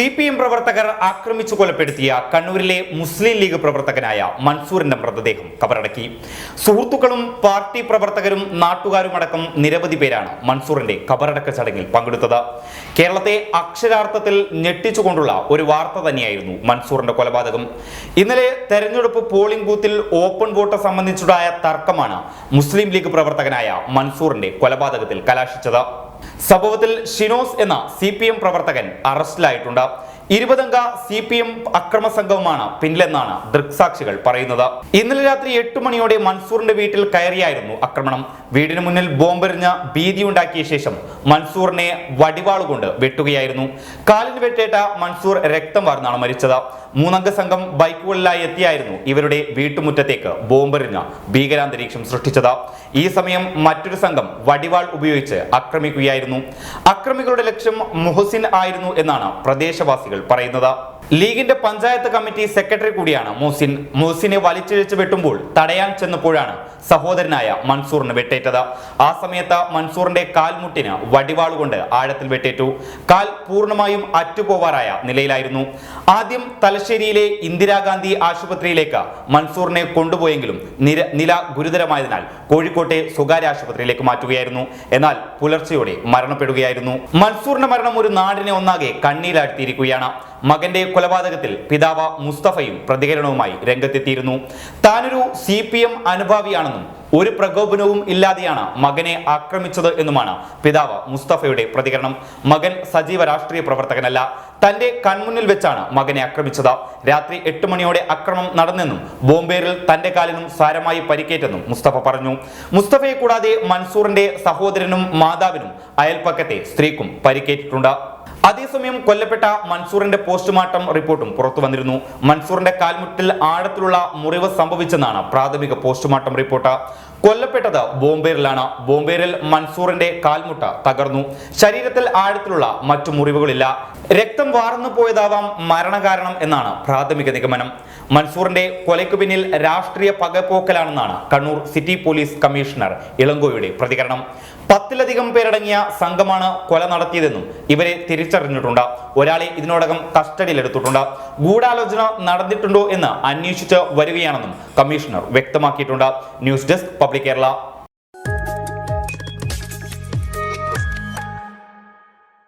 C P M പ്രവർത്തകർ ആക്രമിച്ചു കൊലപ്പെടുത്തിയ കണ്ണൂരിലെ മുസ്ലിം ലീഗ് പ്രവർത്തകനായ മൻസൂറിന്റെ മൃതദേഹം കബറടക്കി. സുഹൃത്തുക്കളും പാർട്ടി പ്രവർത്തകരും നാട്ടുകാരുമടക്കം നിരവധി പേരാണ് മൻസൂറിന്റെ കബറടക്ക ചടങ്ങിൽ പങ്കെടുത്തത്. കേരളത്തെ അക്ഷരാർത്ഥത്തിൽ ഞെട്ടിച്ചുകൊണ്ടുള്ള ഒരു വാർത്ത തന്നെയായിരുന്നു മൻസൂറിന്റെ കൊലപാതകം. ഇന്നലെ തെരഞ്ഞെടുപ്പ് പോളിംഗ് ബൂത്തിൽ ഓപ്പൺ വോട്ട് സംബന്ധിച്ചുണ്ടായ തർക്കമാണ് മുസ്ലിം ലീഗ് പ്രവർത്തകനായ മൻസൂറിന്റെ കൊലപാതകത്തിൽ കലാശിച്ചത്. സംഭവത്തിൽ ഷിനോസ് എന്ന സി പ്രവർത്തകൻ അറസ്റ്റിലായിട്ടുണ്ട്. ഇരുപതംഗ സി പി എം അക്രമ സംഘവുമാണ്. പിന്നിലെന്നാണ് ദൃക്സാക്ഷികൾ പറയുന്നത്. ഇന്നലെ രാത്രി എട്ട് മണിയോടെ മൻസൂറിന്റെ വീട്ടിൽ കയറിയായിരുന്നു ആക്രമണം. വീടിന് മുന്നിൽ ബോംബെറിഞ്ഞ് ഭീതിയുണ്ടാക്കിയ ശേഷം മൻസൂറിനെ വടിവാളുകൊണ്ട് വെട്ടുകയായിരുന്നു. കാലിന് വെട്ടേറ്റ മൻസൂർ രക്തം വാർന്നാണ് മരിച്ചത്. മൂന്നംഗ സംഘം ബൈക്കുകളിലായി എത്തിയായിരുന്നു ഇവരുടെ വീട്ടുമുറ്റത്തേക്ക് ബോംബെറിഞ്ഞ് ഭീകരാന്തരീക്ഷം സൃഷ്ടിച്ചത്. ഈ സമയം മറ്റൊരു സംഘം വടിവാൾ ഉപയോഗിച്ച് ആക്രമിക്കുകയായിരുന്നു. അക്രമികളുടെ ലക്ഷ്യം മുഹസിൻ ആയിരുന്നു എന്നാണ് പ്രദേശവാസികൾ പറയുന്നത് ലീഗിന്റെ പഞ്ചായത്ത് കമ്മിറ്റി സെക്രട്ടറി കൂടിയാണ് മോസിൻ മോസിനെ വലിച്ചിഴച്ച് വെട്ടുമ്പോൾ തടയാൻ ചെന്നപ്പോഴാണ് സഹോദരനായ മൻസൂറിന് വെട്ടേറ്റത്. ആ സമയത്ത് മൻസൂറിന്റെ കാൽമുട്ടിന് വടിവാളുകൊണ്ട് ആഴത്തിൽ വെട്ടേറ്റു. കാൽ പൂർണമായും അറ്റുപോവാറായ നിലയിലായിരുന്നു. ആദ്യം തലശ്ശേരിയിലെ ഇന്ദിരാഗാന്ധി ആശുപത്രിയിലേക്ക് മൻസൂറിനെ കൊണ്ടുപോയെങ്കിലും നിര നില ഗുരുതരമായതിനാൽ കോഴിക്കോട്ടെ സ്വകാര്യ ആശുപത്രിയിലേക്ക് മാറ്റുകയായിരുന്നു. എന്നാൽ പുലർച്ചെയോടെ മരണപ്പെടുകയായിരുന്നു. മൻസൂറിന്റെ മരണം ഒരു നാടിനെ ഒന്നാകെ കണ്ണീരാഴ്ത്തിയിരിക്കുകയാണ്. മകന്റെ കൊലപാതകത്തിൽ പിതാവ് മുസ്തഫയും പ്രതികരണവുമായി രംഗത്തെത്തിയിരുന്നു. താനൊരു സി പി എം അനുഭാവിയാണെന്നും ഒരു പ്രകോപനവും ഇല്ലാതെയാണ് മകനെ ആക്രമിച്ചത് എന്നുമാണ് പിതാവ് മുസ്തഫയുടെ പ്രതികരണം. മകൻ സജീവ രാഷ്ട്രീയ പ്രവർത്തകനല്ല. തന്റെ കൺമുന്നിൽ വെച്ചാണ് മകനെ ആക്രമിച്ചത്. രാത്രി എട്ട് മണിയോടെ അക്രമം നടന്നെന്നും ബോംബേറിൽ തന്റെ കാലിനും സാരമായി പരിക്കേറ്റെന്നും മുസ്തഫ പറഞ്ഞു. മുസ്തഫയെ കൂടാതെ മൻസൂറിന്റെ സഹോദരനും മാതാവിനും അയൽപ്പക്കത്തെ സ്ത്രീക്കും പരിക്കേറ്റിട്ടുണ്ട്. അതേസമയം കൊല്ലപ്പെട്ട മൻസൂറിന്റെ പോസ്റ്റ്മോർട്ടം റിപ്പോർട്ടും പുറത്തു വന്നിരുന്നു. മൻസൂറിന്റെ കാൽമുട്ടിൽ ആഴത്തിലുള്ള മുറിവ് സംഭവിച്ചെന്നാണ് പ്രാഥമിക പോസ്റ്റ്മോർട്ടം റിപ്പോർട്ട്. കൊല്ലപ്പെട്ടത് ബോംബേറിലാണ് ബോംബേറിൽ മൻസൂറിന്റെ കാൽമുട്ട തകർന്നു. ശരീരത്തിൽ ആഴത്തിലുള്ള മറ്റു മുറിവുകളില്ല. രക്തം വാർന്നു പോയതാവാം മരണകാരണം എന്നാണ് പ്രാഥമിക നിഗമനം. മൻസൂറിന്റെ കൊലയ്ക്കു പിന്നിൽ രാഷ്ട്രീയ പകപോക്കലാണെന്നാണ് കണ്ണൂർ സിറ്റി പോലീസ് കമ്മീഷണർ ഇളങ്കോയുടെ പ്രതികരണം. പത്തിലധികം പേരടങ്ങിയ സംഘമാണ് കൊല നടത്തിയതെന്നും ഇവരെ തിരിച്ചറിഞ്ഞിട്ടുണ്ട്. ഒരാളെ ഇതിനോടകം കസ്റ്റഡിയിലെടുത്തിട്ടുണ്ട്. ഗൂഢാലോചന നടന്നിട്ടുണ്ടോ എന്ന് അന്വേഷിച്ച് വരികയാണെന്നും കമ്മീഷണർ വ്യക്തമാക്കിയിട്ടുണ്ട്. News desk public Kerala.